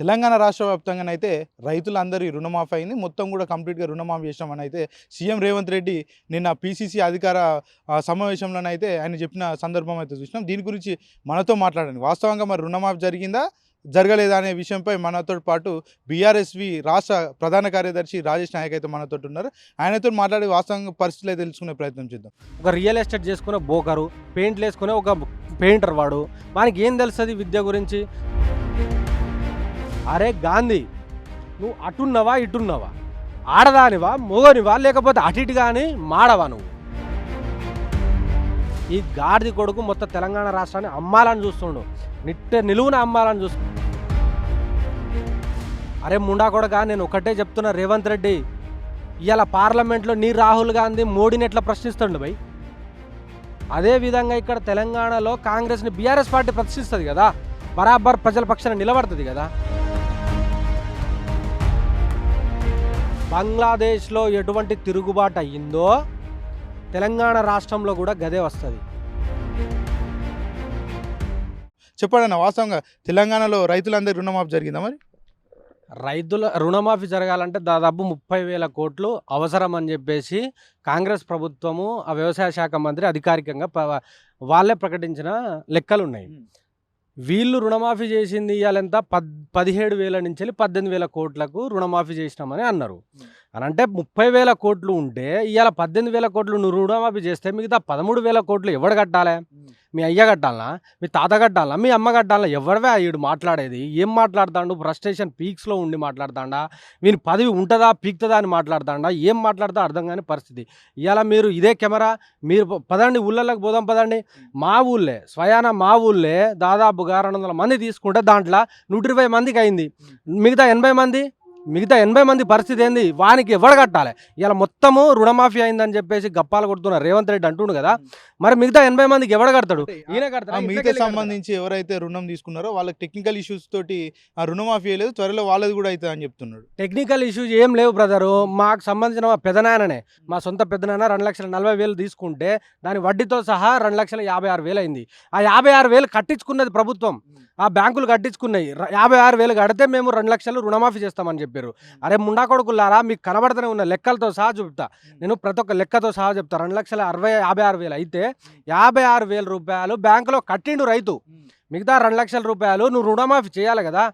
తెలంగాణ రాష్ట్ర వ్యాప్తంగా అయితే రైతులందరి రుణమాఫీ అయింది మొత్తం కూడా కంప్లీట్గా రుణమాఫీ చేసినామని అయితే సీఎం రేవంత్ రెడ్డి నిన్న పీసీసీ అధికార సమావేశంలోనైతే ఆయన చెప్పిన సందర్భం అయితే చూసినాం. దీని గురించి మనతో మాట్లాడండి. వాస్తవంగా మరి రుణమాఫీ జరిగిందా జరగలేదా అనే విషయంపై మనతో పాటు బీఆర్ఎస్వి రాష్ట్ర ప్రధాన కార్యదర్శి రాజేష్ నాయక్ అయితే మనతో ఉన్నారు. ఆయనతో మాట్లాడి వాస్తవంగా పరిస్థితులు తెలుసుకునే ప్రయత్నం చేద్దాం. ఒక రియల్ ఎస్టేట్ చేసుకునే బోకరు పెయింట్లు వేసుకునే ఒక పెయింటర్ వాడు. మనకి ఏం తెలుస్తుంది విద్య గురించి? అరే గాంధీ నువ్వు అటున్నవా ఇటున్నవా? ఆడదానివా మొగనివా లేకపోతే అటు ఇటు కానీ మాడవా నువ్వు? ఈ గాడిది కొడుకు మొత్తం తెలంగాణ రాష్ట్రాన్ని అమ్మాలని చూస్తుండు. నిట్ట నిలువున అమ్మాలని చూస్తు. అరే ముండా కొడగా నేను ఒకటే చెప్తున్నా రేవంత్ రెడ్డి ఇవాళ పార్లమెంట్లో నీ రాహుల్ గాంధీ మోడీని ఎట్లా ప్రశ్నిస్తుండు భయ్ అదే విధంగా ఇక్కడ తెలంగాణలో కాంగ్రెస్ని బీఆర్ఎస్ పార్టీ ప్రశ్నిస్తుంది కదా. బరాబర్ ప్రజల పక్షాన నిలబడుతుంది కదా. బంగ్లాదేశ్లో ఎటువంటి తిరుగుబాటు అయ్యిందో తెలంగాణ రాష్ట్రంలో కూడా గదే వస్తుంది. చెప్పండి వాస్తవంగా తెలంగాణలో రైతులందరి రుణమాఫీ జరిగిందా మరి? రైతుల రుణమాఫీ జరగాలంటే దాదాపు ముప్పై వేల కోట్లు అవసరం అని చెప్పేసి కాంగ్రెస్ ప్రభుత్వము ఆ వ్యవసాయ శాఖ మంత్రి అధికారికంగా వాళ్ళే ప్రకటించిన లెక్కలు ఉన్నాయి వీళ్ళు రుణమాఫీ చేసింది ఇవాళెంత పద్ పదిహేడు వేల నుంచి వెళ్ళి పద్దెనిమిది వేల కోట్లకు రుణమాఫీ చేసినామని అన్నారు. అని అంటే ముప్పై వేల కోట్లు ఉంటే ఇవాళ పద్దెనిమిది వేల కోట్లు నువ్వు రుణమాఫీ చేస్తే మిగతా పదమూడు వేల కోట్లు ఎవడు కట్టాలి? మీ అయ్య కట్టాలనా? మీ తాత కట్టాలనా? మీ అమ్మ కట్టాలనా? ఎవరివే అయ్యుడు మాట్లాడేది? ఏం మాట్లాడతాడు? ఫ్రస్ట్రేషన్ పీక్స్లో ఉండి మాట్లాడతాడా? వీని పదవి ఉంటుందా? పీక్తుందా అని మాట్లాడతాడా? ఏం మాట్లాడతా అర్థం కాని పరిస్థితి. ఇవాళ మీరు ఇదే కెమెరా మీరు పదండి ఊళ్ళలోకి పోదాం పదండి. మా ఊళ్ళే స్వయాన మా ఊళ్ళే దాదాపుగా రెండు వందల మంది తీసుకుంటే దాంట్లో నూట ఇరవై మందికి అయింది. మిగతా ఎనభై మంది? మిగతా ఎనభై మంది పరిస్థితి ఏంది? వానికి ఎవడు కట్టాలి? ఇలా మొత్తము రుణమాఫీ అయిందని చెప్పేసి గప్పాలు కొడుతున్నారు రేవంత్ రెడ్డి అంటుండు కదా. మరి మిగతా ఎనభై మందికి ఎవడు కడతాడు? ఈయన కడతాడా? మిగతా? సంబంధించి ఎవరైతే రుణం తీసుకున్నారో వాళ్ళకి టెక్నికల్ ఇష్యూస్ తోటి ఆ రుణమాఫీ అయ్యలేదు త్వరలో వాళ్ళది కూడా అవుతుంది అని చెప్తున్నాడు. టెక్నికల్ ఇష్యూస్ ఏం లేవు బ్రదరు మాకు సంబంధించిన మా పెదనాయననే మా సొంత పెదనాయన రెండు లక్షల నలభై వేలు తీసుకుంటే దాని వడ్డీతో సహా రెండు లక్షల యాభై ఆరు వేలు అయింది. ఆ యాభై ఆరు వేలు కట్టించుకున్నది ప్రభుత్వం. ఆ బ్యాంకులు కట్టించుకున్నాయి. యాభై ఆరు వేలు కడితే మేము రెండు లక్షలు రుణమాఫీ చేస్తామని చెప్పారు. అరే ముండా కొడుకులారా మీకు కనబడుతూనే ఉన్న లెక్కలతో సహా చెప్తా. నేను ప్రతి ఒక్క లెక్కతో సహా చెప్తా. రెండు లక్షల అరవై యాభై ఆరు వేలు అయితే యాభై ఆరు వేల రూపాయలు బ్యాంకులో కట్టిండు రైతు. మిగతా రెండు లక్షల రూపాయలు నువ్వు రుణమాఫీ చేయాలి కదా?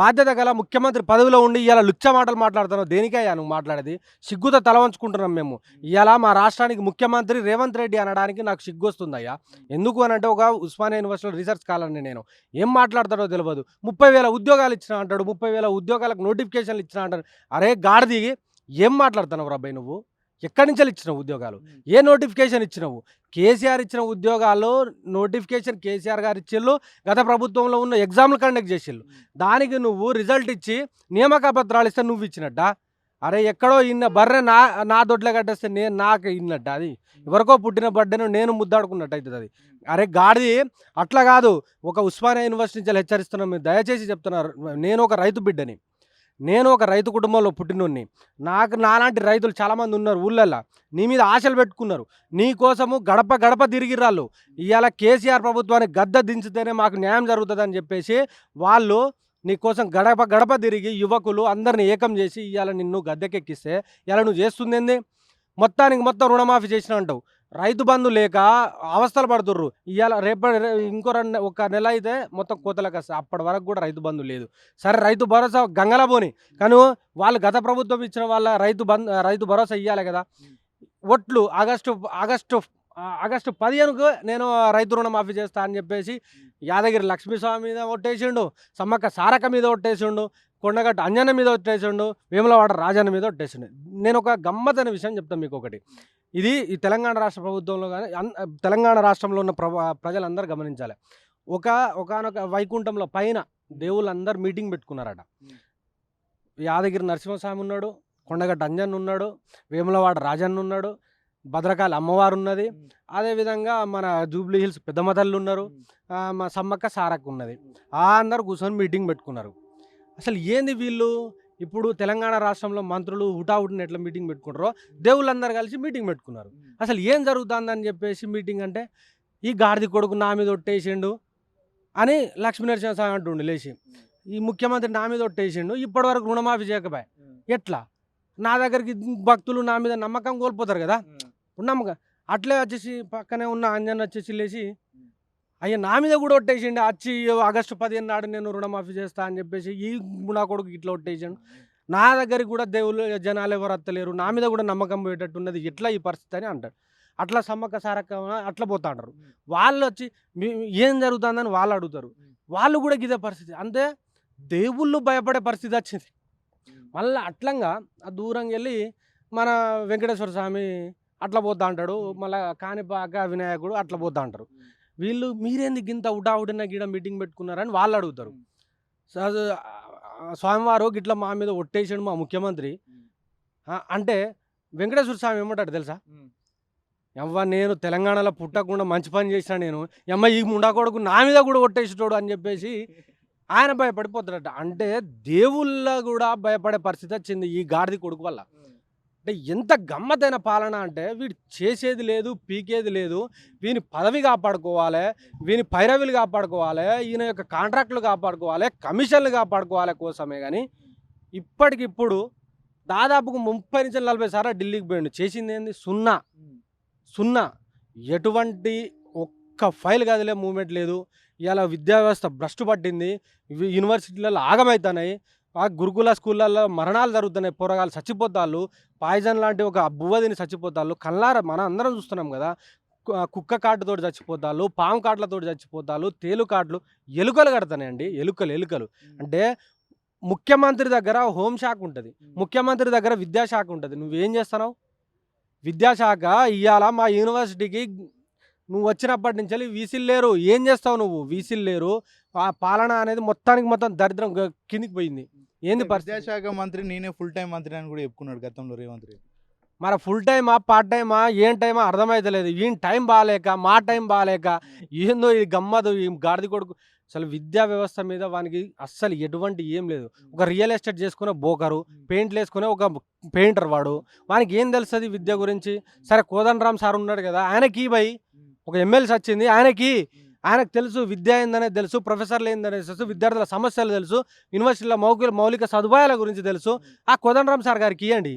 బాధ్యత గల ముఖ్యమంత్రి పదవిలో ఉండి ఇవాళ లుచ్చ మాటలు మాట్లాడుతున్నావు. దేనికయ్యా నువ్వు మాట్లాడేది? సిగ్గుతో తల వంచుకుంటున్నాం మేము. ఇవాళ మా రాష్ట్రానికి ముఖ్యమంత్రి రేవంత్ రెడ్డి అనడానికి నాకు సిగ్గు వస్తుందయ్యా ఎందుకు అని అంటే ఒక ఉస్మానియా యూనివర్సిటీలో రీసెర్చ్ కావాలని నేను. ఏం మాట్లాడతాడో తెలియదు ముప్పై వేల ఉద్యోగాలు ఇచ్చిన అంటాడు. ముప్పై వేల ఉద్యోగాలకు నోటిఫికేషన్లు ఇచ్చిన అంటాడు. అరే గాడిది ఏం మాట్లాడుతున్నావు రాబాయ్ నువ్వు? ఎక్కడి నుంచి ఇచ్చినావు ఉద్యోగాలు? ఏ నోటిఫికేషన్ ఇచ్చినావు? కేసీఆర్ ఇచ్చిన ఉద్యోగాల్లో నోటిఫికేషన్ కేసీఆర్ గారు ఇచ్చిళ్ళు గత ప్రభుత్వంలో ఉన్న ఎగ్జామ్లు కండక్ట్ చేసిళ్ళు. దానికి నువ్వు రిజల్ట్ ఇచ్చి నియామక పత్రాలు ఇస్తే నువ్వు ఇచ్చినట్ట? అరే ఎక్కడో ఇన్న బర్రె నా నా దొడ్లే కట్టేస్తే నేను నాకు ఇన్నట్ట అది? ఎవరికో పుట్టిన బర్త్డేను నేను ముద్దాడుకున్నట్టు అవుతుంది అది. అరే గాడిది అట్లా కాదు. ఒక ఉస్మానియా యూనివర్సిటీ నుంచి హెచ్చరిస్తున్నాం. మీరు దయచేసి చెప్తున్నారు. నేను ఒక రైతు బిడ్డని. నేను ఒక రైతు కుటుంబంలో పుట్టినోడిని. నాకు నాలాంటి రైతులు చాలామంది ఉన్నారు ఊళ్ళల్లో నీ మీద ఆశలు పెట్టుకున్నారు. నీ కోసము గడప గడప తిరిగిరాళ్ళు ఇవాళ కేసీఆర్ ప్రభుత్వాన్ని గద్ద దించితేనే మాకు న్యాయం జరుగుతుందని చెప్పేసి వాళ్ళు నీ కోసం గడప గడప తిరిగి యువకులు అందరిని ఏకం చేసి ఇవాళ నిన్ను గద్దెకెక్కిస్తే ఇలా నువ్వు చేస్తుంది మొత్తానికి మొత్తం రుణమాఫీ చేసిన అంటావు. రైతు బంధు లేక అవస్థలు పడుతుర్రు. ఇవాళ రేపటి ఇంకో రెండు ఒక నెల అయితే మొత్తం కోతలకు వస్తాయి అప్పటి వరకు కూడా రైతు బంధు లేదు. సరే రైతు భరోసా గంగల పోని కానీ వాళ్ళు గత ప్రభుత్వం ఇచ్చిన వాళ్ళ రైతు బంధు రైతు భరోసా ఇవ్వాలి కదా. ఒట్లు ఆగస్టు ఆగస్టు ఆగస్టు పదిహేనుకు నేను రైతు రుణమాఫీ చేస్తా అని చెప్పేసి యాదగిరి లక్ష్మీస్వామి మీద ఒట్టేసిండు సమ్మక్క సారక మీద ఒట్టేసిండు కొండగట్ట అంజన మీద ఒట్టేసిండు వేములవాడ రాజన్న మీద ఒట్టేసిండు. నేను ఒక గమ్మతైన విషయం చెప్తాను మీకు ఒకటి ఇది ఈ తెలంగాణ రాష్ట్ర ప్రభుత్వంలో కానీ అన్- తెలంగాణ రాష్ట్రంలో ఉన్న ప్రజలందరూ గమనించాలి. ఒక ఒకనొక వైకుంఠంలో పైన దేవుళ్ళందరూ మీటింగ్ పెట్టుకున్నారట. యాదగిరి నరసింహస్వామి ఉన్నాడు కొండగట్ట అంజన్ ఉన్నాడు వేములవాడ రాజన్న ఉన్నాడు భద్రకాళి అమ్మవారు ఉన్నది. అదేవిధంగా మన జూబ్లీ హిల్స్ పెద్ద తల్లి ఉన్నారు. మా సమ్మక్క సారక్క ఉన్నది. ఆ అందరు కూర్చొని మీటింగ్ పెట్టుకున్నారు. అసలు ఏంది వీళ్ళు? ఇప్పుడు తెలంగాణ రాష్ట్రంలో మంత్రులు హుటాహుటిని ఎట్లా మీటింగ్ పెట్టుకుంటారో దేవుళ్ళందరూ కలిసి మీటింగ్ పెట్టుకున్నారు. అసలు ఏం జరుగుతుందని చెప్పేసి మీటింగ్ అంటే ఈ గాడిది కొడుకు నా మీద ఒట్టేసిండు అని లక్ష్మీనరసింహ స్వామి అంటుండు లేచి. ఈ ముఖ్యమంత్రి నా మీద ఒట్టేసిండు ఇప్పటి వరకు రుణమాఫీ చేయకపోయా? ఎట్లా? నా దగ్గరికి భక్తులు నా మీద నమ్మకం కోల్పోతారు కదా? ఇప్పుడు నమ్మకం అట్లే వచ్చేసి పక్కనే ఉన్న అంజన్ వచ్చేసి లేచి అయ్యా నా మీద కూడా ఒట్టేసిండు. వచ్చి ఆగస్టు పదిహేను నాడు నేను రుణమాఫీ చేస్తా అని చెప్పేసి ఈ నా కొడుకు ఇట్లా ఒట్టేసిండు. నా దగ్గరికి కూడా దేవుళ్ళు జనాలు ఎవరు వస్తలేరు నా మీద కూడా నమ్మకం పోయేటట్టు ఉన్నది ఎట్లా ఈ పరిస్థితి అని అంటాడు. అట్లా సమ్మక్క సారక్క అట్లా పోతా అంటారు వాళ్ళు వచ్చి ఏం జరుగుతుందని వాళ్ళు అడుగుతారు. వాళ్ళు కూడా ఇదే పరిస్థితి. అంతే దేవుళ్ళు భయపడే పరిస్థితి వచ్చింది. మళ్ళీ అట్లంగా ఆ దూరంగా వెళ్ళి మన వెంకటేశ్వర స్వామి అట్లా పోతా అంటాడు. మళ్ళీ కాణిపాక వినాయకుడు అట్లా పోతా అంటారు. వీళ్ళు మీరేంది గింత ఉటావుడిన గిడ మీటింగ్ పెట్టుకున్నారని వాళ్ళు అడుగుతారు స్వామివారు గిట్ల మా మీద ఒట్టేసాడు మా ముఖ్యమంత్రి. అంటే వెంకటేశ్వర స్వామి ఏమంటాడు తెలుసా? ఎవ్వ నేను తెలంగాణలో పుట్టకుండా మంచి పని చేసిన నేను ఎమ్మ ఈ ముండా కొడుకు నా మీద కూడా ఒట్టేసేటోడు అని చెప్పేసి ఆయన భయపడిపోతాడట. అంటే దేవుళ్ళ కూడా భయపడే పరిస్థితి వచ్చింది ఈ గాడిది కొడుకు వల్ల. అంటే ఎంత గమ్మతైన పాలన అంటే వీడు చేసేది లేదు పీకేది లేదు. వీని పదవి కాపాడుకోవాలి వీని పైరవిలు కాపాడుకోవాలి ఈయన యొక్క కాంట్రాక్టులు కాపాడుకోవాలి కమిషన్లు కాపాడుకోవాలి కోసమే కానీ ఇప్పటికిప్పుడు దాదాపుకు ముప్పై నుంచి నలభై సార్లు ఢిల్లీకి పోయిండు. చేసింది ఏంది? సున్నా. సున్నా. ఎటువంటి ఒక్క ఫైల్ కదిలే మూమెంట్ లేదు. ఇవాళ విద్యా వ్యవస్థ భ్రష్టు పట్టింది. యూనివర్సిటీలలో ఆగమవుతున్నాయి ఆ గురుకుల స్కూళ్ళల్లో మరణాలు జరుగుతున్నాయి పోరగాళ్ళు చచ్చిపోతాళ్ళు పాయిజన్ లాంటి ఒక బువ్వదిని చచ్చిపోతాళ్ళు కళ్ళార మన అందరం చూస్తున్నాం కదా కుక్క కాటుతోటి చచ్చిపోతాళ్ళు పాము కాట్లతోటి చచ్చిపోతాళ్ళు తేలు కాట్లు ఎలుకలు కడతాయండి ఎలుకలు ఎలుకలు. అంటే ముఖ్యమంత్రి దగ్గర హోంశాఖ ఉంటుంది. ముఖ్యమంత్రి దగ్గర విద్యాశాఖ ఉంటుంది. నువ్వేం చేస్తున్నావు? విద్యాశాఖ ఇవాళ మా యూనివర్సిటీకి నువ్వు వచ్చినప్పటి నుంచి వీసీలు లేరు. ఏం చేస్తావు నువ్వు? వీసీలు లేరు. ఆ పాలన అనేది మొత్తానికి మొత్తం దరిద్రం కిందికి పోయింది. ఏంది విద్యాశాఖ మంత్రి నేనే ఫుల్ టైం మంత్రి అని కూడా చెప్పుకున్నాడు గతంలో రేవంత్ రెడ్డి. మరి ఫుల్ టైమా పార్ట్ టైమా ఏం టైమా అర్థమైతలేదు. ఈయన టైం బాగాలేక మా టైం బాగాలేక ఏందో ఇది గమ్మదు ఈ గాడిద కొడుకు. అసలు విద్యా వ్యవస్థ మీద వానికి అస్సలు ఎటువంటి ఏం లేదు. ఒక రియల్ ఎస్టేట్ చేసుకునే బోకరు పెయింట్లు వేసుకునే ఒక పెయింటర్ వాడు. వానికి ఏం తెలుస్తుంది విద్య గురించి? సరే కోదండరామ్ సార్ ఉన్నాడు కదా ఆయనకి బై. ఒక ఎమ్మెల్సీ వచ్చింది ఆయనకి ఆయనకు తెలుసు విద్య ఏందనేది తెలుసు ప్రొఫెసర్లు ఏందనేది తెలుసు విద్యార్థుల సమస్యలు తెలుసు యూనివర్సిటీలో మౌలిక మౌలిక సదుపాయాల గురించి తెలుసు. ఆ కోదండరామ్ సార్ గారికి ఇవ్వండి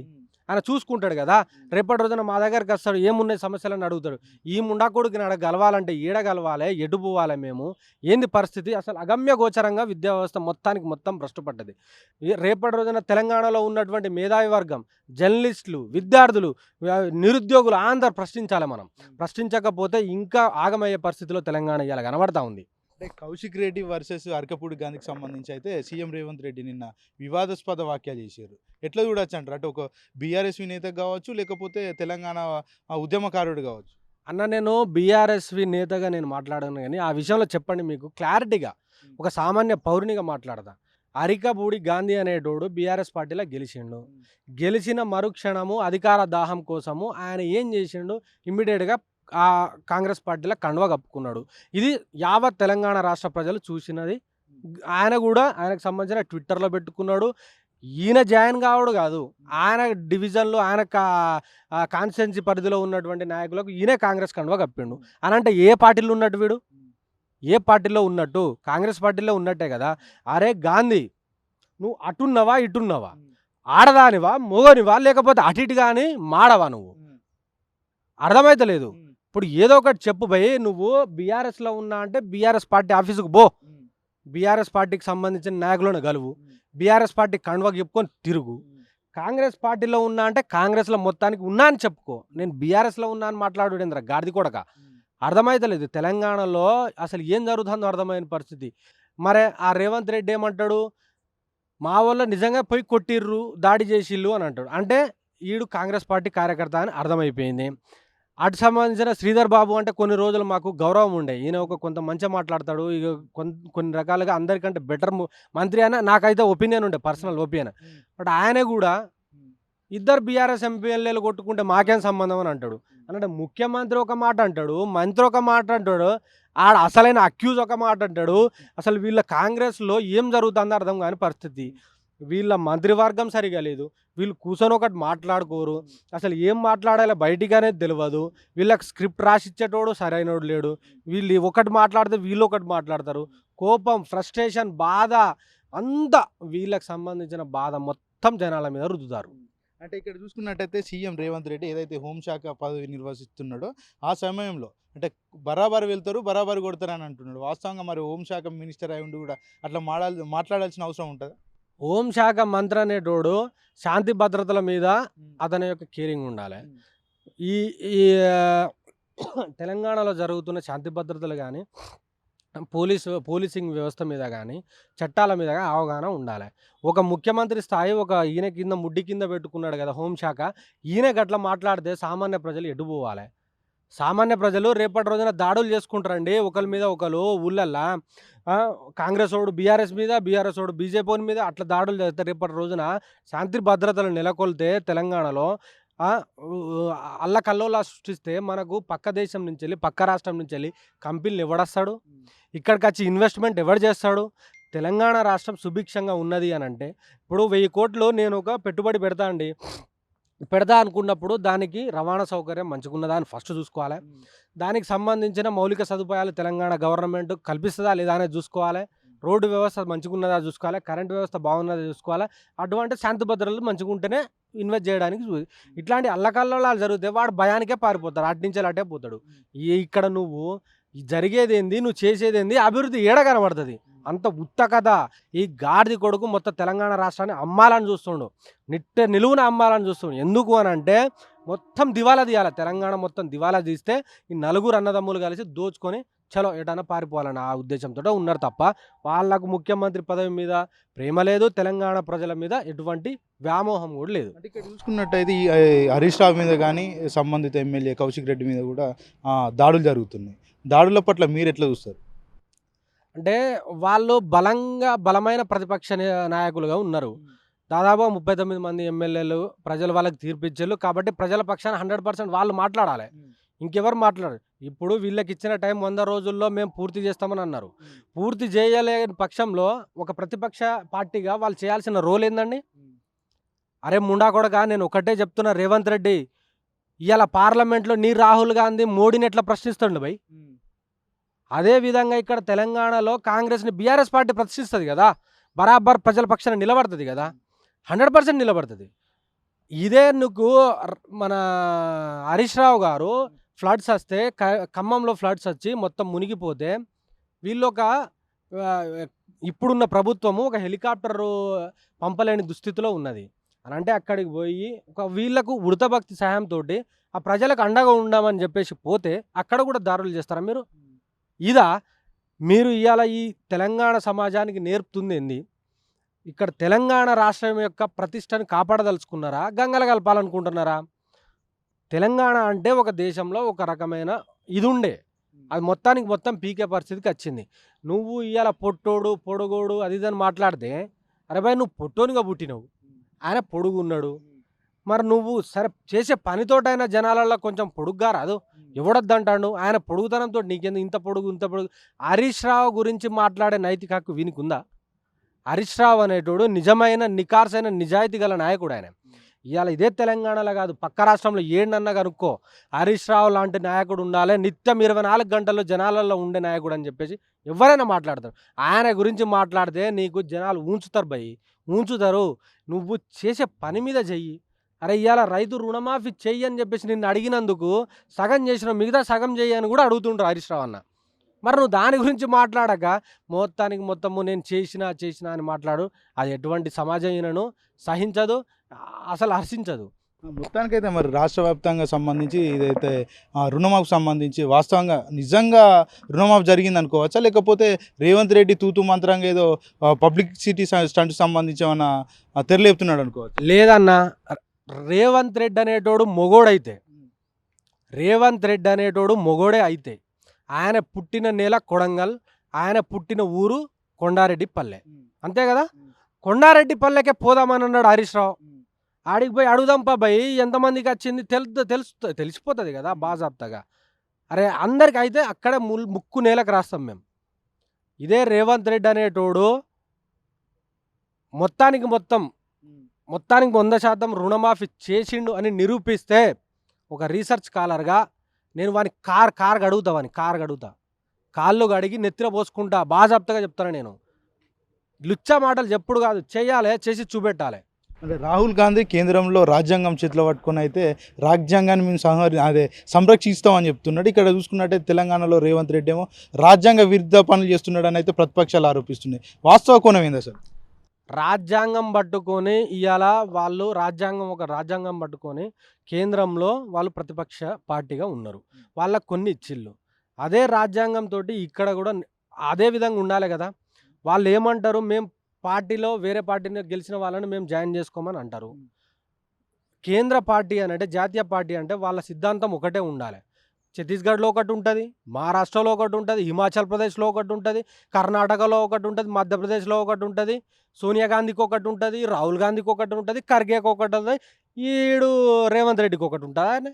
ఆయన చూసుకుంటాడు కదా. రేపటి రోజున మా దగ్గరికి వస్తాడు ఏమున్నాయి సమస్యలు అని అడుగుతాడు. ఈ ముండా కొడుకుని ఆడ గలవాలంటే ఈడ గలవాలి ఎటు పోవాలి మేము? ఏంది పరిస్థితి? అసలు అగమ్య గోచరంగా విద్యా వ్యవస్థ మొత్తానికి మొత్తం భ్రష్టుపడ్డది. రేపటి రోజున తెలంగాణలో ఉన్నటువంటి మేధావి వర్గం జర్నలిస్టులు విద్యార్థులు నిరుద్యోగులు అందరు ప్రశ్నించాలి మనం. ప్రశ్నించకపోతే ఇంకా ఆగమయ్యే పరిస్థితిలో తెలంగాణ ఇలా కనబడతా ఉంది. అంటే కౌశిక్ రెడ్డి వర్సెస్ అరకపూడి గాంధీకి సంబంధించి అయితే సీఎం రేవంత్ రెడ్డి నిన్న వివాదాస్పద వ్యాఖ్యలు చేశారు. ఎట్లా చూడొచ్చు అంటారు? అంటే ఒక బీఆర్ఎస్ నేత కావచ్చు లేకపోతే తెలంగాణ ఉద్యమకారుడు కావచ్చు? అన్న నేను బీఆర్ఎస్వి నేతగా నేను మాట్లాడాను కానీ ఆ విషయంలో చెప్పండి మీకు. క్లారిటీగా ఒక సామాన్య పౌరునిగా మాట్లాడదా అరికబూడి గాంధీ అనేటోడు బీఆర్ఎస్ పార్టీలో గెలిచిండు. గెలిచిన మరుక్షణము అధికార దాహం కోసము ఆయన ఏం చేసిండు? ఇమ్మీడియట్గా ఆ కాంగ్రెస్ పార్టీలో కండువా కప్పుకున్నాడు. ఇది యావత్ తెలంగాణ రాష్ట్ర ప్రజలు చూసినది. ఆయన కూడా ఆయనకు సంబంధించిన ట్విట్టర్లో పెట్టుకున్నాడు. ఈయన జాయిన్ కావడు కాదు. ఆయన డివిజన్లో ఆయన కాన్స్టిట్యున్సీ పరిధిలో ఉన్నటువంటి నాయకులకు ఈయనే కాంగ్రెస్ కండువా కప్పిండు. అని అంటే ఏ పార్టీలో ఉన్నట్టు వీడు? ఏ పార్టీలో ఉన్నట్టు? కాంగ్రెస్ పార్టీలో ఉన్నట్టే కదా. అరే గాంధీ నువ్వు అటున్నవా ఇటున్నవా? ఆడదానివా మొగనివా లేకపోతే అటు ఇటు కానీ మాడవా నువ్వు? అర్థమైతలేదు. ఇప్పుడు ఏదో ఒకటి చెప్పు భయ్ నువ్వు బీఆర్ఎస్లో ఉన్నా అంటే బీఆర్ఎస్ పార్టీ ఆఫీసుకు పో. బీఆర్ఎస్ పార్టీకి సంబంధించిన నాయకులను గలువు బీఆర్ఎస్ పార్టీ కండువా చెప్పుకొని తిరుగు. కాంగ్రెస్ పార్టీలో ఉన్నా అంటే కాంగ్రెస్లో మొత్తానికి ఉన్నా అని చెప్పుకో. నేను బీఆర్ఎస్లో ఉన్నా అని మాట్లాడుడేంద్ర గాడిది కొడక. అర్థమైతలేదు తెలంగాణలో అసలు ఏం జరుగుతుందో అర్థమైన పరిస్థితి. మరి ఆ రేవంత్ రెడ్డి ఏమంటాడు? మా వాళ్ళు నిజంగా పోయి కొట్టిర్రు దాడి చేసిళ్ళు అని అంటాడు. అంటే ఈడు కాంగ్రెస్ పార్టీ కార్యకర్త అని అర్థమైపోయింది. అటు సంబంధించిన శ్రీధర్ బాబు అంటే కొన్ని రోజులు మాకు గౌరవం ఉండే. ఈయన ఒక కొంత మంచిగా మాట్లాడతాడు. ఇక కొన్- కొన్ని రకాలుగా అందరికంటే బెటర్ మంత్రి అయినా నాకైతే ఒపీనియన్ ఉండే పర్సనల్ ఒపీనియన్. బట్ ఆయన కూడా ఇద్దరు బీఆర్ఎస్ ఎంపీఎల్ఏలు కొట్టుకుంటే మాకేం సంబంధం అని అంటాడు. అంటే ముఖ్యమంత్రి ఒక మాట అంటాడు మంత్రి ఒక మాట అంటాడు ఆడ అసలైన అక్యూజ్ ఒక మాట అంటాడు అసలు వీళ్ళ కాంగ్రెస్లో ఏం జరుగుతుందో అర్థం కాని పరిస్థితి. వీళ్ళ మంత్రివర్గం సరిగా లేదు. వీళ్ళు కూర్చొని ఒకటి మాట్లాడుకోరు. అసలు ఏం మాట్లాడాలో బయటికి అనేది తెలియదు వీళ్ళకి స్క్రిప్ట్ రాసిచ్చేటోడు సరైనోడు లేడు. వీళ్ళు ఒకటి మాట్లాడితే వీళ్ళు ఒకటి మాట్లాడతారు. కోపం ఫ్రస్ట్రేషన్ బాధ అంతా వీళ్ళకి సంబంధించిన బాధ మొత్తం జనాల మీద రుద్దుతారు. అంటే ఇక్కడ చూసుకున్నట్టయితే సీఎం రేవంత్ రెడ్డి ఏదైతే హోంశాఖ పదవి నిర్వహిస్తున్నాడో ఆ సమయంలో అంటే బరాబర్ వెళ్తారు బరాబర్ కొడతారు అని అంటున్నాడు. వాస్తవంగా మరి హోంశాఖ మినిస్టర్ అయి ఉండి కూడా అట్లా మాట్లాడాల్సిన అవసరం ఉంటుంది? హోంశాఖ మంత్రి అనేటోడు శాంతి భద్రతల మీద అతని యొక్క కేరింగ్ ఉండాలి. ఈ ఈ తెలంగాణలో జరుగుతున్న శాంతి భద్రతలు కానీ పోలీసు పోలీసింగ్ వ్యవస్థ మీద కానీ చట్టాల మీద కానీ అవగాహన ఉండాలి. ఒక ముఖ్యమంత్రి స్థాయి ఒక ఈయన కింద ముడ్డి కింద పెట్టుకున్నాడు కదా హోంశాఖ ఈయన గట్ల మాట్లాడితే సామాన్య ప్రజలు ఎడుపోవాలి సామాన్య ప్రజలు రేపటి రోజున దాడులు చేసుకుంటారండి. ఒకరి మీద ఒకరు ఊళ్ళల్లా. కాంగ్రెస్ వాడు బీఆర్ఎస్ మీద బీఆర్ఎస్ వాడు బీజేపీ మీద అట్లా దాడులు చేస్తే రేపటి రోజున. శాంతి భద్రతలు నెలకొల్తే తెలంగాణలో ఆ, అల్లకల్లోలా సృష్టిస్తే మనకు పక్క దేశం నుంచి వెళ్ళి పక్క రాష్ట్రం నుంచి వెళ్ళి కంపెనీలు ఎవడొస్తాడు? ఇక్కడికి వచ్చి ఇన్వెస్ట్మెంట్ ఎవడు చేస్తాడు? తెలంగాణ రాష్ట్రం సుభిక్షంగా ఉన్నది అని అంటే ఇప్పుడు వెయ్యి కోట్లు నేను ఒక పెట్టుబడి పెడతా అండి. పెడతా అనుకున్నప్పుడు దానికి రవాణా సౌకర్యం మంచిగా ఉన్నదా అని ఫస్ట్ చూసుకోవాలి. దానికి సంబంధించిన మౌలిక సదుపాయాలు తెలంగాణ గవర్నమెంట్ కల్పిస్తుందా లేదా అనేది చూసుకోవాలి. రోడ్డు వ్యవస్థ మంచిగా చూసుకోవాలి. కరెంట్ వ్యవస్థ బాగున్నదా చూసుకోవాలి. అటువంటి శాంతి భద్రతలు మంచిగా ఉంటేనే ఇన్వెస్ట్ చేయడానికి చూ- ఇట్లాంటి అల్లకల్లోలాలు జరిగితే వాడు భయానికే పారిపోతాడు. అటు నుంచి అటే పోతాడు. ఈ- ఇక్కడ నువ్వు ఈ జరిగేది ఏంది నువ్వు చేసేది ఏంది అభివృద్ధి ఏడ కనబడుతుంది. అంత ఉత్త కథ. ఈ గాడిది కొడుకు మొత్తం తెలంగాణ రాష్ట్రాన్ని అమ్మాలని చూస్తుండు. నిట్ట నిలువున అమ్మాలని చూస్తుండు. ఎందుకు అని అంటే మొత్తం దివాలా తీయాలి. తెలంగాణ మొత్తం దివాలా తీస్తే ఈ నలుగురు అన్నదమ్ములు కలిసి దోచుకొని చలో ఎటన్నా పారిపోవాలని ఆ ఉద్దేశంతో ఉన్నారు తప్ప వాళ్ళకు ముఖ్యమంత్రి పదవి మీద ప్రేమ లేదు. తెలంగాణ ప్రజల మీద ఎటువంటి వ్యామోహం కూడా లేదు. అంటే ఇక్కడ చూసుకున్నట్టయితే ఈ హరీష్ రావు మీద కానీ సంబంధిత ఎమ్మెల్యే కౌశిక్ రెడ్డి మీద కూడా దాడులు జరుగుతున్నాయి. దాడుల పట్ల మీరు ఎట్లా చూస్తారు? అంటే వాళ్ళు బలంగా బలమైన ప్రతిపక్ష నాయకులుగా ఉన్నారు. దాదాపు ముప్పై తొమ్మిది మంది ఎమ్మెల్యేలు ప్రజలు వాళ్ళకి తీర్పిచ్చారు. కాబట్టి ప్రజల పక్షాన హండ్రెడ్ పర్సెంట్ వాళ్ళు మాట్లాడాలి. ఇంకెవరు మాట్లాడరు. ఇప్పుడు వీళ్ళకి ఇచ్చిన టైం వంద రోజుల్లో మేము పూర్తి చేస్తామని అన్నారు. పూర్తి చేయలేని పక్షంలో ఒక ప్రతిపక్ష పార్టీగా వాళ్ళు చేయాల్సిన రోల్ ఏందండి? అరే ముండా కొడగా నేను ఒకటే చెప్తున్నా రేవంత్ రెడ్డి ఇవాళ పార్లమెంట్లో నీ రాహుల్ గాంధీ మోడీని ఎట్లా ప్రశ్నిస్తుండు భయ్ అదే విధంగా ఇక్కడ తెలంగాణలో కాంగ్రెస్ని బీఆర్ఎస్ పార్టీ ప్రశ్నిస్తుంది కదా బరాబర్ ప్రజల పక్షాన నిలబడుతుంది కదా హండ్రెడ్ పర్సెంట్ నిలబడుతుంది. ఇదే నువ్వు మన హరీష్ రావు గారు ఫ్లడ్స్ వస్తే క- ఖమ్మంలో ఫ్లడ్స్ వచ్చి మొత్తం మునిగిపోతే వీళ్ళు ఒక ఇప్పుడున్న ప్రభుత్వము ఒక హెలికాప్టర్ పంపలేని దుస్థితిలో ఉన్నది. అని అంటే అక్కడికి పోయి ఒక వీళ్ళకు ఉడత భక్తి సహాయంతో ఆ ప్రజలకు అండగా ఉండమని చెప్పేసి పోతే అక్కడ కూడా దారులు చేస్తారా మీరు? ఇదా మీరు ఇవాళ ఈ తెలంగాణ సమాజానికి నేర్పుతుంది ఏంది? ఇక్కడ తెలంగాణ రాష్ట్రం యొక్క ప్రతిష్టను కాపాడదలుచుకున్నారా? గంగల కలపాలనుకుంటున్నారా? తెలంగాణ అంటే ఒక దేశంలో ఒక రకమైన ఇది ఉండే అది మొత్తానికి మొత్తం పీకే పరిస్థితికి వచ్చింది. నువ్వు ఇవాళ పొట్టోడు పొడగోడు అది ఇది అని మాట్లాడితే అరే భాయ్ నువ్వు పొట్టోనిగా పుట్టినవు. ఆయన పొడుగున్నాడు. మరి నువ్వు సరే చేసే పనితోటైనా జనాలలో కొంచెం పొడుగ్గా రాదు. ఎవడొద్దంటాడు? ఆయన పొడుగుతనంతో నీకెందుకు ఇంత పొడుగు ఇంత పొడుగు? హరీష్ రావు గురించి మాట్లాడే నైతిక హక్కు వీనికుందా? హరీష్ రావు అనేటోడు నిజమైన నికార్సైన నిజాయితీ గల నాయకుడు ఆయన. ఇవాళ ఇదే తెలంగాణలో కాదు పక్క రాష్ట్రంలో ఏండన్నా కనుక్కో హరీష్ రావు లాంటి నాయకుడు ఉండాలి నిత్యం ఇరవై నాలుగు గంటల్లో జనాలలో ఉండే నాయకుడు అని చెప్పేసి ఎవరైనా మాట్లాడతారు. ఆయన గురించి మాట్లాడితే నీకు జనాలు ఉంచుతారు భయ్ ఉంచుతారు నువ్వు చేసే పని మీద చెయ్యి. అరే ఇవాళ రైతు రుణమాఫీ చెయ్యి అని చెప్పేసి నిన్ను అడిగినందుకు సగం చేసిన మిగతా సగం చెయ్యి అని కూడా అడుగుతుంటారు హరీష్ రావు అన్న. మరి నువ్వు దాని గురించి మాట్లాడక మొత్తానికి మొత్తము నేను చేసినా చేసినా అని మాట్లాడు. అది ఎటువంటి సమాజం సహించదు అసలు హర్షించదు. మొత్తానికైతే మరి రాష్ట్ర వ్యాప్తంగా సంబంధించి ఇదైతే రుణమాఫీ సంబంధించి వాస్తవంగా నిజంగా రుణమాఫీ జరిగింది అనుకోవచ్చా లేకపోతే రేవంత్ రెడ్డి తూతు మంత్రంగా ఏదో పబ్లిసిటీ స్టంట్ సంబంధించి ఏమన్నా తెరలేపుతున్నాడు అనుకోవచ్చు లేదన్నా రేవంత్ రెడ్డి అనేటోడు మొగోడైతే. రేవంత్ రెడ్డి అనేటోడు మొగోడే అయితే. ఆయన పుట్టిన నేల కొడంగల్ ఆయన పుట్టిన ఊరు కొండారెడ్డి పల్లె అంతే కదా? కొండారెడ్డి పల్లెకే పోదామని అన్నాడు హరీష్ రావు. ఆడికి పోయి అడుగుదాం బాయ్ ఎంతమందికి వచ్చింది తెలుసు తెలుసు తెలిసిపోతుంది కదా బాజాబ్తాగా అరే అందరికి అయితే అక్కడ ముల్ ముక్కు నేలకు రాస్తాం మేము ఇదే రేవంత్ రెడ్డి అనేటోడు మొత్తానికి మొత్తం మొత్తానికి వంద శాతం రుణమాఫీ చేసిండు అని నిరూపిస్తే ఒక రీసెర్చ్ స్కాలర్గా నేను వాని కార్ కార్ గడుగుతా వాని కార్ గడుగుతా కాళ్ళు గడిగి నెత్తిన పోసుకుంటా బాజాబ్తగా చెప్తాను నేను. లుచ్చా మాటలు చెప్పుడు కాదు చేయాలి చేసి చూపెట్టాలి. అంటే రాహుల్ గాంధీ కేంద్రంలో రాజ్యాంగం చేతిలో పట్టుకొని అయితే రాజ్యాంగాన్ని మేము సంహరి అదే సంరక్షిస్తామని చెప్తున్నాడు. ఇక్కడ చూసుకున్నట్టయితే తెలంగాణలో రేవంత్ రెడ్డి ఏమో రాజ్యాంగ విరుద్ధ పనులు చేస్తున్నాడని అయితే ప్రతిపక్షాలు ఆరోపిస్తున్నాయి. వాస్తవ కోణం ఏంది అసలు రాజ్యాంగం పట్టుకొని ఇవాళ వాళ్ళు రాజ్యాంగం ఒక రాజ్యాంగం పట్టుకొని కేంద్రంలో వాళ్ళు ప్రతిపక్ష పార్టీగా ఉన్నారు. వాళ్ళకు కొన్ని ఇచ్చిళ్ళు. అదే రాజ్యాంగం తోటి ఇక్కడ కూడా అదే విధంగా ఉండాలి కదా. వాళ్ళు ఏమంటారు? మేము పార్టీలో వేరే పార్టీని గెలిచిన వాళ్ళని మేము జాయిన్ చేసుకోమని అంటారు. కేంద్ర పార్టీ అని అంటే జాతీయ పార్టీ అంటే వాళ్ళ సిద్ధాంతం ఒకటే ఉండాలి. ఛత్తీస్గఢ్లో ఒకటి ఉంటుంది మహారాష్ట్రలో ఒకటి ఉంటుంది హిమాచల్ ప్రదేశ్లో ఒకటి ఉంటుంది కర్ణాటకలో ఒకటి ఉంటుంది మధ్యప్రదేశ్లో ఒకటి ఉంటుంది సోనియా గాంధీకి ఒకటి ఉంటుంది రాహుల్ గాంధీకి ఒకటి ఉంటుంది ఖర్గేకి ఒకటి ఉంటుంది ఈడు రేవంత్ రెడ్డికి ఒకటి ఉంటుందా అని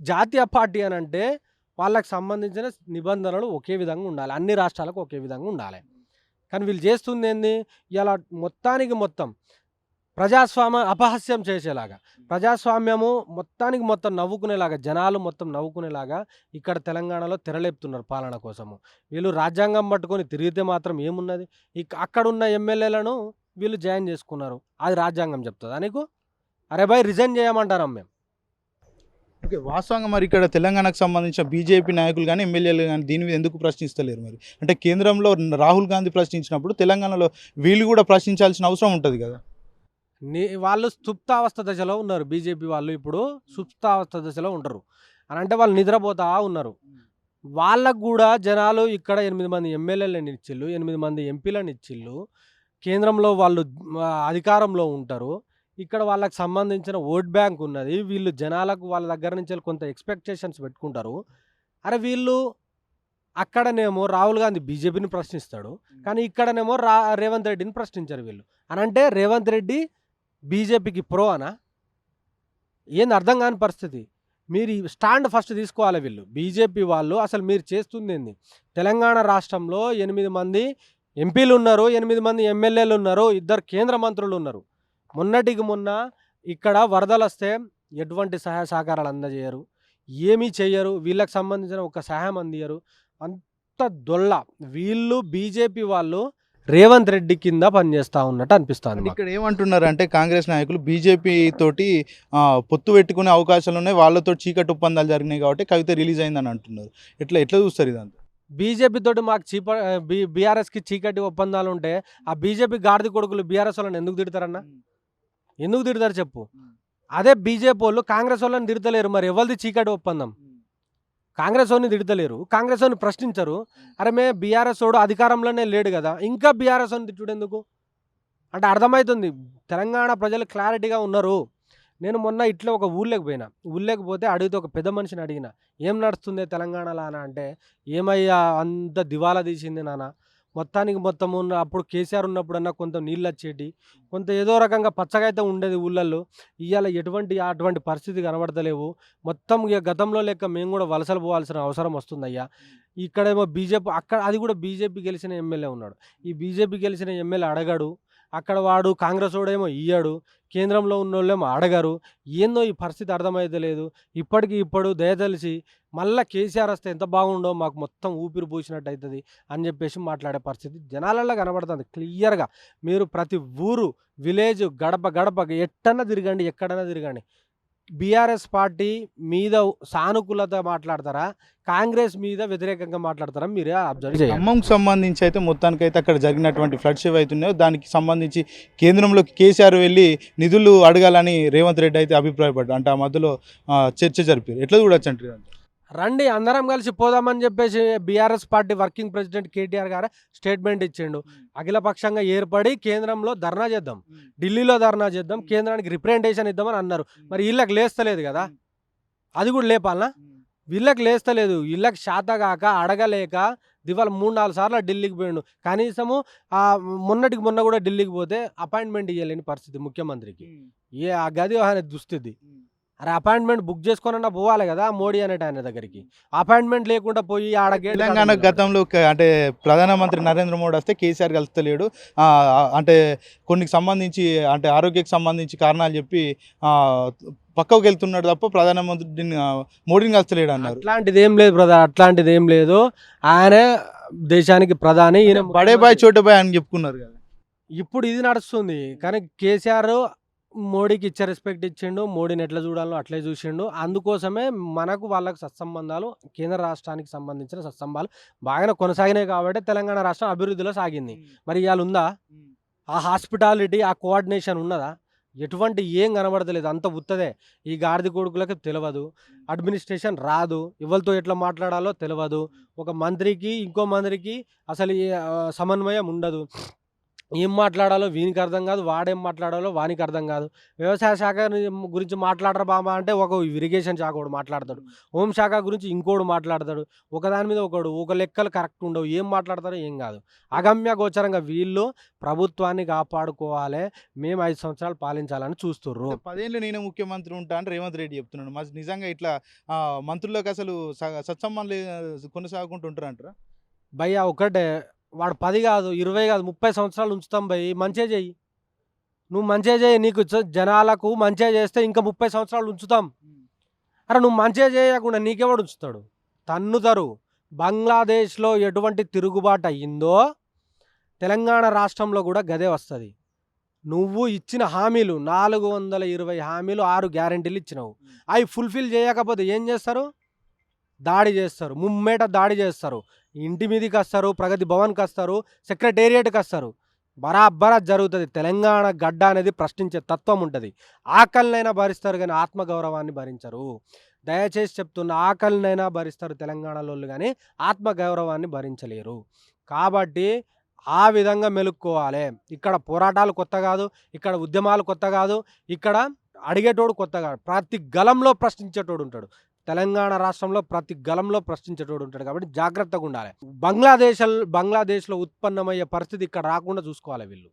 జాతీయ పార్టీ అని అంటే వాళ్ళకి సంబంధించిన నిబంధనలు ఒకే విధంగా ఉండాలి అన్ని రాష్ట్రాలకు ఒకే విధంగా ఉండాలి. కానీ వీళ్ళు చేస్తుంది ఏంది? ఇలా మొత్తానికి మొత్తం ప్రజాస్వామ్య అపహాస్యం చేసేలాగా. ప్రజాస్వామ్యము మొత్తానికి మొత్తం నవ్వుకునేలాగా జనాలు మొత్తం నవ్వుకునేలాగా ఇక్కడ తెలంగాణలో తెరలేపుతున్నారు పాలన కోసము. వీళ్ళు రాజ్యాంగం పట్టుకొని తిరిగితే మాత్రం ఏమున్నది? ఇక అక్కడ ఉన్న ఎమ్మెల్యేలను వీళ్ళు జాయిన్ చేసుకున్నారు. అది రాజ్యాంగం చెప్తుందా నీకు? అరే భాయ్ రిజైన్ చేయమంటారా మేము ఓకే వాస్తవంగా మరి ఇక్కడ తెలంగాణకు సంబంధించిన బీజేపీ నాయకులు కానీ ఎమ్మెల్యేలు కానీ దీని మీద ఎందుకు ప్రశ్నిస్తలేరు మరి? అంటే కేంద్రంలో రాహుల్ గాంధీ ప్రశ్నించినప్పుడు తెలంగాణలో వీళ్ళు కూడా ప్రశ్నించాల్సిన అవసరం ఉంటుంది కదా? వాళ్ళు సుప్తావస్థ దశలో ఉన్నారు. బీజేపీ వాళ్ళు ఇప్పుడు సుప్తావస్థ దశలో ఉంటారు అని అంటే వాళ్ళు నిద్రపోతా ఉన్నారు. వాళ్ళకు కూడా జనాలు ఇక్కడ ఎనిమిది మంది ఎమ్మెల్యేలను ఇచ్చిళ్ళు ఎనిమిది మంది ఎంపీలను ఇచ్చిళ్ళు. కేంద్రంలో వాళ్ళు అధికారంలో ఉంటారు. ఇక్కడ వాళ్ళకి సంబంధించిన ఓట్ బ్యాంక్ ఉన్నది. వీళ్ళు జనాలకు వాళ్ళ దగ్గర నుంచి కొంత ఎక్స్పెక్టేషన్స్ పెట్టుకుంటారు. అరే వీళ్ళు అక్కడనేమో రాహుల్ గాంధీ బీజేపీని ప్రశ్నిస్తాడు. కానీ ఇక్కడనేమో రా రేవంత్ రెడ్డిని ప్రశ్నించారు వీళ్ళు. అని అంటే రేవంత్ రెడ్డి బీజేపీకి ప్రో అనా? ఏంది అర్థం కాని పరిస్థితి? మీరు స్టాండ్ ఫస్ట్ తీసుకోవాలి వీళ్ళు. బీజేపీ వాళ్ళు అసలు మీరు చేస్తుంది ఏంది? తెలంగాణ రాష్ట్రంలో ఎనిమిది మంది ఎంపీలు ఉన్నారు ఎనిమిది మంది ఎమ్మెల్యేలు ఉన్నారు ఇద్దరు కేంద్ర మంత్రులు ఉన్నారు. మొన్నటికి మొన్న ఇక్కడ వరదలు వస్తే ఎటువంటి సహాయ సహకారాలు అందజేయరు? ఏమీ చేయరు వీళ్ళకి సంబంధించిన ఒక సహాయం అందియరు అంత దొల్ల. వీళ్ళు బీజేపీ వాళ్ళు రేవంత్ రెడ్డి కింద పనిచేస్తా ఉన్నట్టు అనిపిస్తుంది. ఇక్కడ ఏమంటున్నారు అంటే కాంగ్రెస్ నాయకులు బీజేపీ తోటి పొత్తు పెట్టుకునే అవకాశాలు ఉన్నాయి. వాళ్ళతో చీకటి ఒప్పందాలు జరిగినాయి కాబట్టి కవిత రిలీజ్ అయిందని అంటున్నారు. ఎట్లా ఎట్లా చూస్తారు ఇదంతా? బీజేపీ తోటి మాకు చీప బీ బీఆర్ఎస్కి చీకటి ఒప్పందాలు ఉంటే ఆ బీజేపీ గాడిద కొడుకులు బీఆర్ఎస్ వాళ్ళని ఎందుకు తిడతారన్నా? ఎందుకు తిడతారు చెప్పు? అదే బీజేపీ వాళ్ళు కాంగ్రెస్ వాళ్ళని తిడతలేరు మరి. ఎవరిది చీకటి ఒప్పందం? కాంగ్రెస్ వాడిని తిడతలేరు. కాంగ్రెస్ వాడిని ప్రశ్నించరు. అరే మే బీఆర్ఎస్ వాడు అధికారంలోనే లేడు కదా. ఇంకా బీఆర్ఎస్ వాడిని తిట్టుడు ఎందుకు అంటే అర్థమవుతుంది తెలంగాణ ప్రజలు క్లారిటీగా ఉన్నారు. నేను మొన్న ఇట్లా ఒక ఊళ్ళోకి పోయినా. ఊళ్ళోకి పోతే అడిగితే ఒక పెద్ద మనిషిని అడిగిన ఏం నడుస్తుంది తెలంగాణలో అని అంటే ఏమయ్యా అంత దివాలా తీసింది నాన్న. మొత్తానికి మొత్తం ఉన్న అప్పుడు కేసీఆర్ ఉన్నప్పుడన్నా కొంత నీళ్ళు వచ్చేటి కొంత ఏదో రకంగా పచ్చగా అయితే ఉండేది ఊళ్ళల్లో. ఇవాళ ఎటువంటి అటువంటి పరిస్థితి కనబడతలేవు. మొత్తం ఇక గతంలో లెక్క మేము కూడా వలసలు పోవాల్సిన అవసరం వస్తుందయ్యా. ఇక్కడేమో బీజేపీ అక్కడ అది కూడా బీజేపీ గెలిచిన ఎమ్మెల్యే ఉన్నాడు. ఈ బీజేపీ గెలిచిన ఎమ్మెల్యే అడగాడు. అక్కడ వాడు కాంగ్రెస్ వాడేమో ఇయ్యాడు కేంద్రంలో ఉన్న వాళ్ళేమో అడగరు ఏందో ఈ పరిస్థితి అర్థమైతే లేదు. ఇప్పటికి ఇప్పుడు దయతలిసి మళ్ళీ కేసీఆర్ వస్తే ఎంత బాగుండో మాకు మొత్తం ఊపిరి పూసినట్టు అవుతుంది అని చెప్పేసి మాట్లాడే పరిస్థితి జనాలలో కనబడుతుంది క్లియర్గా. మీరు ప్రతి ఊరు విలేజ్ గడప గడప ఎట్టన్నా తిరగండి ఎక్కడన్నా తిరగండి. బీఆర్ఎస్ పార్టీ మీద సానుకూలత మాట్లాడతారా? కాంగ్రెస్ మీద వ్యతిరేకంగా మాట్లాడతారా? మీరే అబ్జర్వ్ చేయండి. ఖమ్మంకు సంబంధించి అయితే మొత్తానికి అయితే అక్కడ జరిగినటువంటి ఫ్లడ్స్ ఏవైతున్నాయో దానికి సంబంధించి కేంద్రంలోకి కేసీఆర్ వెళ్ళి నిధులు అడగాలని రేవంత్ రెడ్డి అయితే అభిప్రాయపడ్డారు. అంటే ఆ మధ్యలో చర్చ జరిపారు. ఎట్లా చూడొచ్చు అంటే రండి అందరం కలిసి పోదామని చెప్పేసి BRS party working president KTR గారు స్టేట్మెంట్ ఇచ్చిండు. అఖిలపక్షంగా ఏర్పడి కేంద్రంలో ధర్నా చేద్దాం. ఢిల్లీలో ధర్నా చేద్దాం. కేంద్రానికి రిప్రజెంటేషన్ ఇద్దామని అన్నారు. మరి వీళ్ళకి లేస్తలేదు కదా? అది కూడా లేపాలనా? వీళ్ళకి లేస్తలేదు. వీళ్ళకి శాత కాక అడగలేక దివాళ మూడు నాలుగు సార్లు ఢిల్లీకి పోయిండు. కనీసము ఆ మొన్నటికి మొన్న కూడా ఢిల్లీకి పోతే అపాయింట్మెంట్ ఇవ్వలేని పరిస్థితి ముఖ్యమంత్రికి. ఏ ఆ గది దుస్థితి. అరే అపాయింట్మెంట్ బుక్ చేసుకున్నా పోవాలి కదా మోడీ అనేట ఆయన దగ్గరికి. అపాయింట్మెంట్ లేకుండా పోయి ఆడ gate కాడ తెలంగాణ. గతంలో అంటే ప్రధానమంత్రి నరేంద్ర మోడీ వస్తే కేసీఆర్ కలుస్తలేడు. అంటే కొన్ని సంబంధించి అంటే ఆరోగ్యకి సంబంధించి కారణాలు చెప్పి పక్కకు వెళ్తున్నాడు తప్ప ప్రధానమంత్రిని ఆ, మోడీని కలుస్తలేడు అన్నారు. అట్లాంటిది ఏం లేదు బ్రదర్ అట్లాంటిది ఏం లేదు. ఆయనే దేశానికి ప్రధాని ఈయన బడే బాయ్ చోటే బాయ్ అని చెప్పుకున్నారు కదా. ఇప్పుడు ఇది నడుస్తుంది. కానీ కేసీఆర్ మోడీకి ఇచ్చే రెస్పెక్ట్ ఇచ్చిండు మోడీని ఎట్లా చూడాలో అట్లే చూసిండు. అందుకోసమే మనకు వాళ్ళకి సత్సంబంధాలు కేంద్ర రాష్ట్రానికి సంబంధించిన సత్సంబాలు బాగానే కొనసాగినాయి కాబట్టి తెలంగాణ రాష్ట్రం అభివృద్ధిలో సాగింది. మరి ఇవాళ ఉందా? ఆ హాస్పిటాలిటీ ఆ కోఆర్డినేషన్ ఉన్నదా? ఎటువంటి ఏం కనబడతలేదు. అంత ఉత్తదే. ఈ గాడిద కొడుకులకు తెలియదు అడ్మినిస్ట్రేషన్ రాదు. ఎవరితో ఎట్లా మాట్లాడాలో తెలియదు ఒక మంత్రికి ఇంకో మంత్రికి అసలు సమన్వయం ఉండదు. ఏం మాట్లాడాలో వీనికి అర్థం కాదు వాడేం మాట్లాడాలో వానికి అర్థం కాదు. వ్యవసాయ శాఖ గురించి మాట్లాడరా బాబా అంటే ఒక ఇరిగేషన్ శాఖ ఒకడు మాట్లాడతాడు. హోం శాఖ గురించి ఇంకోడు మాట్లాడతాడు. ఒకదాని మీద ఒకడు ఒక లెక్కలు కరెక్ట్ ఉండవు ఏం మాట్లాడతారో ఏం కాదు. అగమ్య గోచరంగా వీళ్ళు ప్రభుత్వాన్ని కాపాడుకోవాలి మేము ఐదు సంవత్సరాలు పాలించాలని చూస్తుర్రు. పదేళ్ళు నేను ముఖ్యమంత్రి ఉంటా అని రేవంత్ రెడ్డి చెప్తున్నాడు. మరి నిజంగా ఇట్లా మంత్రులకు అసలు సత్సంబంధాలు కొనసాగుకుంటూ ఉంటారు అంటారా భయ్య ఒకటే వాడు పది కాదు ఇరవై కాదు ముప్పై సంవత్సరాలు ఉంచుతాం భయ్ మంచిగా చెయ్యి నువ్వు మంచిగా చేయి నీకు జనాలకు మంచిగా చేస్తే ఇంకా ముప్పై సంవత్సరాలు ఉంచుతాం. అరే నువ్వు మంచిగా చేయకుండా నీకెవడు ఉంచుతాడు? తన్నుతారు బంగ్లాదేశ్లో ఎటువంటి తిరుగుబాటు అయ్యిందో తెలంగాణ రాష్ట్రంలో కూడా గదే వస్తుంది. నువ్వు ఇచ్చిన హామీలు నాలుగు వందల ఇరవై హామీలు ఆరు గ్యారెంటీలు ఇచ్చినావు. అవి ఫుల్ఫిల్ చేయకపోతే ఏం చేస్తారు? దాడి చేస్తారు. ముమ్మేట దాడి చేస్తారు. ఇంటి మీదకి వస్తారు ప్రగతి భవన్కి వస్తారు సెక్రటేరియట్కి వస్తారు. బరాబరా జరుగుతుంది. తెలంగాణ గడ్డ అనేది ప్రశ్నించే తత్వం ఉంటుంది. ఆకలినైనా భరిస్తారు కానీ ఆత్మగౌరవాన్ని భరించరు. దయచేసి చెప్తున్న ఆకలినైనా భరిస్తారు తెలంగాణలో కానీ ఆత్మగౌరవాన్ని భరించలేరు. కాబట్టి ఆ విధంగా మెలుక్కోవాలి. ఇక్కడ పోరాటాలు కొత్త కాదు ఇక్కడ ఉద్యమాలు కొత్త కాదు ఇక్కడ అడిగేటోడు కొత్త కాదు. ప్రతి గలంలో ప్రశ్నించేటోడు ఉంటాడు. తెలంగాణ రాష్ట్రంలో ప్రతి గలంలో ప్రశ్నించేటోడు ఉంటాడు కాబట్టి జాగ్రత్తగా ఉండాలి. బంగ్లాదేశ్ బంగ్లాదేశ్లో ఉత్పన్నమయ్యే పరిస్థితి ఇక్కడ రాకుండా చూసుకోవాలి వీళ్ళు.